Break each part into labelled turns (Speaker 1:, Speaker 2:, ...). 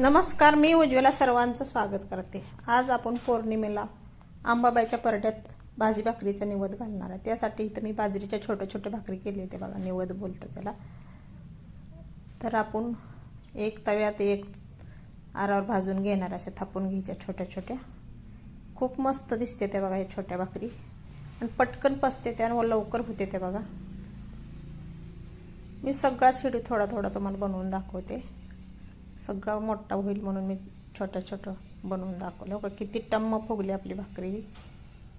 Speaker 1: नमस्कार मी उज्ज्वला सर्वांचं स्वागत करते. आज आपण पौर्णिमेला आंबाबाईच्या परड्यात भाजी भाकरीचा निवद घालणार आहे. त्यासाठी इथं मी बाजरीच्या छोट्या छोट्या भाकरी केली होते बघा निवद बोलतं त्याला. तर आपण एक तव्यात एक आरावर भाजून घेणार अशा थापून घ्यायच्या छोट्या छोट्या. खूप मस्त दिसते त्या बघा या छोट्या भाकरी. आणि पटकन पसते त्या आणि लवकर होते ते बघा. मी सगळा शिडी थोडा थोडा तुम्हाला बनवून दाखवते. सगळा मोठा होईल म्हणून मी छोटं छोटं बनवून दाखवलं. का किती टम्म फुगली आपली भाकरी.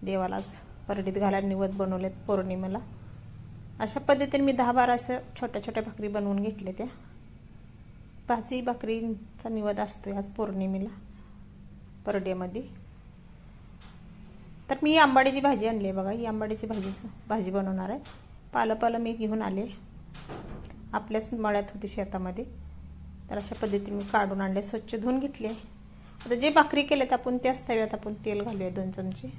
Speaker 1: देवालाच परडीत घालायला निवद बनवलेत पौर्णिमेला. अशा पद्धतीने मी दहा बारा असं छोट्या छोट्या भाकरी बनवून घेतले त्या. भाजी भाकरीचा निवद असतो आज पौर्णिमेला परड्यामध्ये. तर मी आंबाडीची भाजी आणली आहे बघा. ही आंबाडीची भाजीचं भाजी बनवणार आहे. पालं पालं मी घेऊन आले. आपल्याच मळ्यात होती शेतामध्ये. तर अशा पद्धतीने मी काढून आणले स्वच्छ धुवून घेतले. आता जे भाकरी केलेत आपण त्याच तव्यात आपण तेल घालूया दोन चमचे.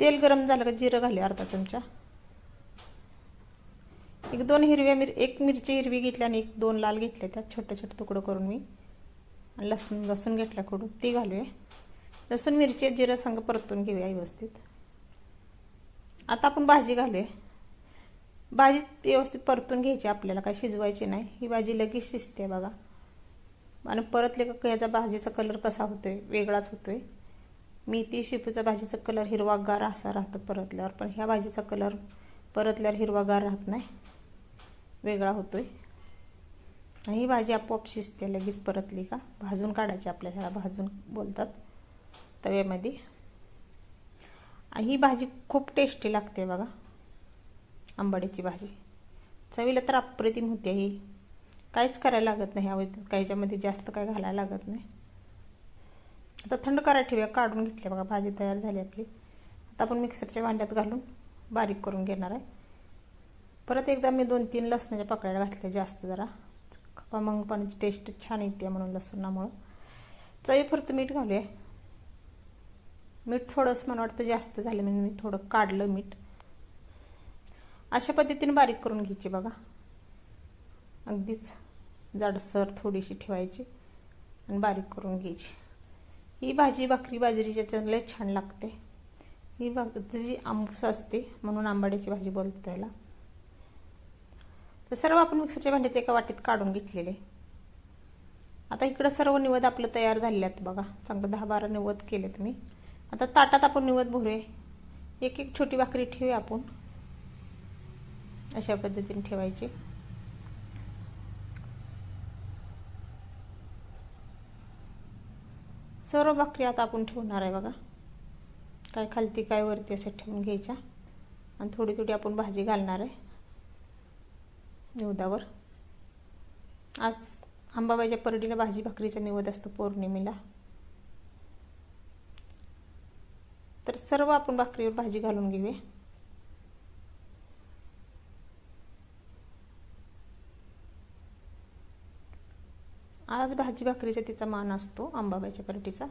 Speaker 1: तेल गरम झालं का जिरं घालूया अर्धा चमचा. एक दोन हिरव्या मिर एक मिरची हिरवी घेतली आणि एक दोन लाल घेतले त्यात छोटे छोटे तुकडं करून मी. आणि लसूण लसूण घेतला कडून ती घालूया. लसूण मिरची जिरं संग परतून घेऊया व्यवस्थित. आता आपण भाजी घालूया. भाजी व्यवस्थित परतून घ्यायची आपल्याला काय शिजवायची नाही. ही भाजी लगेच शिजते बघा. आणि परत का याचा भाजीचा कलर कसा होतोय वेगळाच होतोय. मेथी शेपूचा भाजीचा कलर हिरवागार असा राहतो परतल्यावर पण ह्या भाजीचा कलर परतल्यावर हिरवागार राहत नाही. वेगळा होतोय. ही भाजी आपोआप शिजते लगेच परतली का? भाजून काढायची आपल्याला ह्याला भाजून बोलतात तव्यामध्ये. ही भाजी खूप टेस्टी लागते बघा. आंबाडीची भाजी. चवीला तर अप्रतिम होते ही काहीच करायला लागत नाही हवे काहीच्यामध्ये जास्त काय घालायला लागत नाही. आता थंड करायला ठेवूया. काढून घेतले बघा. भाजी तयार झाली आपली. आता आपण मिक्सरच्या भांड्यात घालून बारीक करून घेणार आहे. परत एकदा मी दोन तीन लसणाच्या पकड्या घातल्या जास्त जरा. मग पाण्याची टेस्ट छान येते म्हणून लसणामुळं. चवीपुरतं मीठ घालूया. मीठ थोडंसं मला वाटतं जास्त झालं म्हणजे मी थोडं काढलं मीठ. अशा पद्धतीने बारीक करून घ्यायची बघा. अगदीच जाडसर थोडीशी ठेवायची आणि बारीक करून घ्यायची. ही भाजी भाकरी बाजरीच्या लय छान लागते. ही भाजी आंबूस असते म्हणून आंबाड्याची भाजी बोलते त्याला. तर सर्व आपण मिक्सरच्या भांड्यात एका वाटीत काढून घेतलेले. आता इकडं सर्व निवद आपलं तयार झालेले आहेत बघा. चांगलं दहा बारा निवद केलेत मी. आता ताटात आपण निवद भरूया. एक एक छोटी भाकरी ठेवूया आपण. अशा पद्धतीने ठेवायची. सर्व भाकरी आता आपण ठेवणार आहे बघा. काय खालती काय वरती असं ठेवून घ्यायच्या. आणि थोडी थोडी आपण भाजी घालणार आहे. निवदावर. आज अंबाबाईच्या परडीला भाजी भाकरीचा निवद असतो पौर्णिमेला. तर सर्व आपण भाकरीवर भाजी घालून घेऊया. आज भाजी भाकरीचा तिचा मान असतो आंबाबाईच्या परटीचा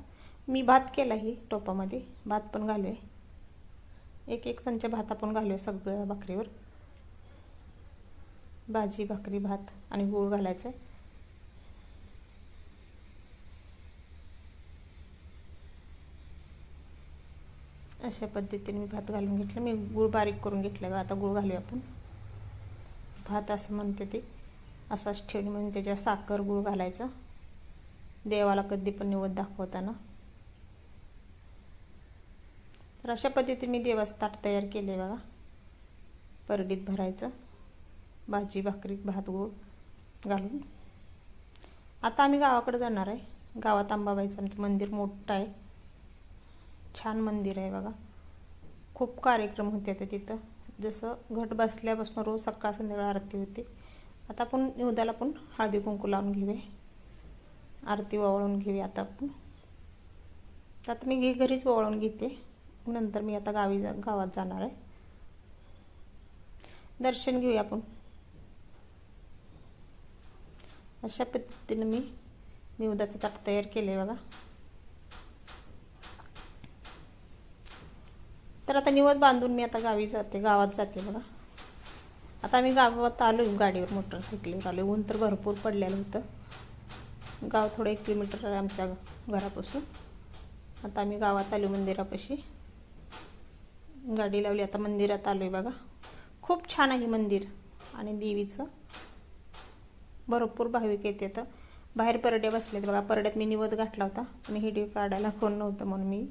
Speaker 1: मी भात केला ही टोपामध्ये. भात पण घालूया. एक एक चमचा भात आपण घालूया सगळ्या भाकरीवर. भाजी भाकरी भात आणि गूळ घालायचं आहे. अशा पद्धतीने मी भात घालून घेतलं. मी गूळ बारीक करून घेतलं आता गूळ घालूया आपण. भात असं म्हणते ते. असाच ठेवून म्हणजे त्याच्या साखर गूळ घालायचं. देवाला कधी पण निवत दाखवताना. तर अशा पद्धतीने मी देवाचं ताट तयार केले बघा. परडीत भरायचं. भाजी भाकरी भात गूळ घालून. आता आम्ही गावाकडे जाणार आहे. गावात अंबाबाईचं आमचं मंदिर मोठं आहे. छान मंदिर आहे बघा. खूप कार्यक्रम होते आता तिथं. जसं घट बसल्यापासून रोज सकाळ संध्याकाळ आरती होते. आता आपण उद्याला पण हळदी कुंकू लावून घेऊया. आरती ओवाळून घेऊया आता आपण. आता मी घे घरीच ओवाळून घेते. नंतर मी आता गावी जा गावात जाणार आहे. दर्शन घेऊया आपण. अशा पद्धतीनं मी निवदाचं ताट तयार केले बघा. तर आता निवद बांधून मी आता गावी जाते गावात जाते बघा. आता आम्ही गावात आलो गाडीवर मोटरसायकलीवर आलो ऊन तर भरपूर पडलेलं होतं. गाव थोडं एक किलोमीटर आहे आमच्या घरापासून. आता आम्ही गावात आलो मंदिरापाशी. गाडी लावली आता मंदिरात आलो आहे बघा. खूप छान आहे मंदिर आणि देवीचं. भरपूर भाविक येते तर बाहेर परड्या बसलेत बघा. परड्यात मी निवद घातला होता. आणि व्हिडिओ काढायला कोण नव्हतं म्हणून मी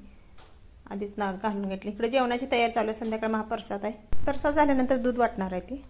Speaker 1: आधीच ना घालून घेतली. इकडे जेवणाची तयारी चालू आहे. संध्याकाळ महाप्रसाद आहे. प्रसाद झाल्यानंतर दूध वाटणार आहे ती.